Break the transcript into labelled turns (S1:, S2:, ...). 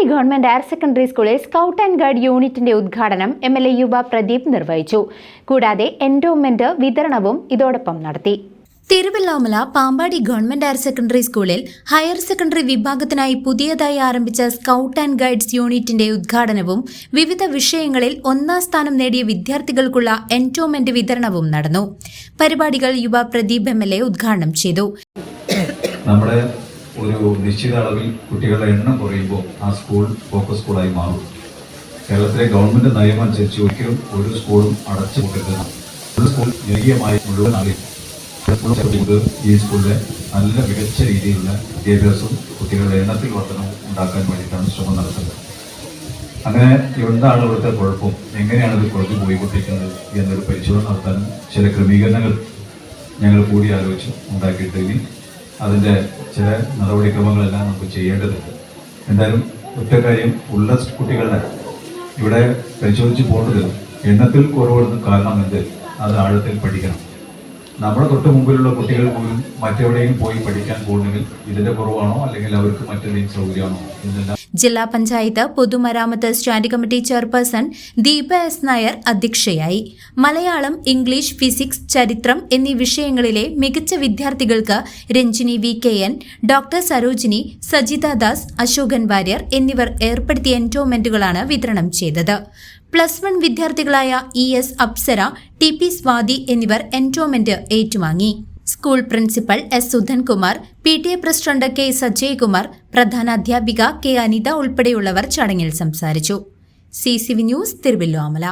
S1: കാലിയാവാതെ
S2: government higher secondary സ്കൂളിൽ scout and guide യൂണിറ്റിന്റെ ഉദ്ഘാടനം എം എൽ എ യുവ പ്രദീപ് നിർവഹിച്ചു. കൂടാതെ എൻഡോമെന്റ് വിതരണവും ഇതോടൊപ്പം നടത്തി.
S3: Thiruvallamala Pampady government higher secondary സ്കൂളിൽ ഹയർ സെക്കൻഡറി വിഭാഗത്തിനായി പുതിയതായി ആരംഭിച്ച സ്കൗട്ട് ആൻഡ് ഗൈഡ്സ് യൂണിറ്റിന്റെ ഉദ്ഘാടനവും വിവിധ വിഷയങ്ങളിൽ ഒന്നാം സ്ഥാനം നേടിയ വിദ്യാർത്ഥികൾക്കുള്ള എന്റോമെന്റ് വിതരണവും നടന്നു. പരിപാടികൾ യുവ പ്രദീപ് എം എൽ എ ഉദ്ഘാടനം ചെയ്തു.
S4: നമ്മുടെ ഒരു നിശ്ചിത അളവിൽ കുട്ടികളുടെ എണ്ണം കുറയുമ്പോൾ ആ സ്കൂൾ ഫോക്കസ് സ്കൂളായി മാറും. കേരളത്തിലെ ഗവൺമെന്റ് നയം അനുസരിച്ച് ഒരിക്കലും ഒരു സ്കൂളും അടച്ചു കൊടുക്കരുത് ഒരു സ്കൂൾ ഈ സ്കൂളിലെ നല്ല മികച്ച രീതിയിലുള്ള വിദ്യാഭ്യാസവും കുട്ടികളുടെ എണ്ണത്തിൽ വർധനവും ഉണ്ടാക്കാൻ വേണ്ടിയിട്ടാണ് ശ്രമം നടത്തുന്നത്. അങ്ങനെ എന്താണ് ഇവിടുത്തെ കുഴപ്പം? എങ്ങനെയാണ് ഇത് കുറച്ച് പോയിക്കൊണ്ടിരിക്കുന്നത് എന്നൊരു പരിശോധന നടത്താനും ചില ക്രമീകരണങ്ങൾ ഞങ്ങൾ കൂടി ആലോചിച്ച് ഉണ്ടാക്കിയിട്ടെങ്കിൽ അതിന്റെ ചില നടപടിക്രമങ്ങളെല്ലാം നമുക്ക് ചെയ്യേണ്ടതുണ്ട്. എന്തായാലും ഒറ്റ കാര്യം ഉള്ള കുട്ടികളുടെ ഇവിടെ പരിശോധിച്ച് പോകേണ്ടത് എണ്ണത്തിൽ കുറവെന്ന് കാരണം എന്ത്? അത് ആഴത്തിൽ പഠിക്കണം. നമ്മുടെ തൊട്ട് മുമ്പിലുള്ള കുട്ടികൾ പോലും മറ്റെവിടെയും പോയി പഠിക്കാൻ പോകുന്നെങ്കിൽ ഇതിന്റെ കുറവാണോ? അല്ലെങ്കിൽ അവർക്ക് മറ്റെന്തെങ്കിലും സൗകര്യമാണോ? എന്നെല്ലാം
S3: ജില്ലാ പഞ്ചായത്ത് പൊതുമരാമത്ത് stand committee chairperson Deepa S Nair അധ്യക്ഷയായി. മലയാളം ഇംഗ്ലീഷ് ഫിസിക്സ് ചരിത്രം എന്നീ വിഷയങ്ങളിലെ മികച്ച വിദ്യാർത്ഥികൾക്ക് Ranjini V K N doctor Sarojini Sajitha Das Ashokan Warrier എന്നിവർ ഏർപ്പെടുത്തിയ എന്റോമെന്റുകളാണ് വിതരണം ചെയ്തത്. Plus one വിദ്യാർത്ഥികളായ E S Apsara T P Swathi എന്നിവർ എന്റോമെന്റ് ഏറ്റുവാങ്ങി. School principal S Sudhankumar P T A president K Sajayakumar പ്രധാന അധ്യാപിക കെ അനിത ഉൾപ്പെടെയുള്ളവർ ചടങ്ങിൽ സംസാരിച്ചു. C C V news Thiruvallomala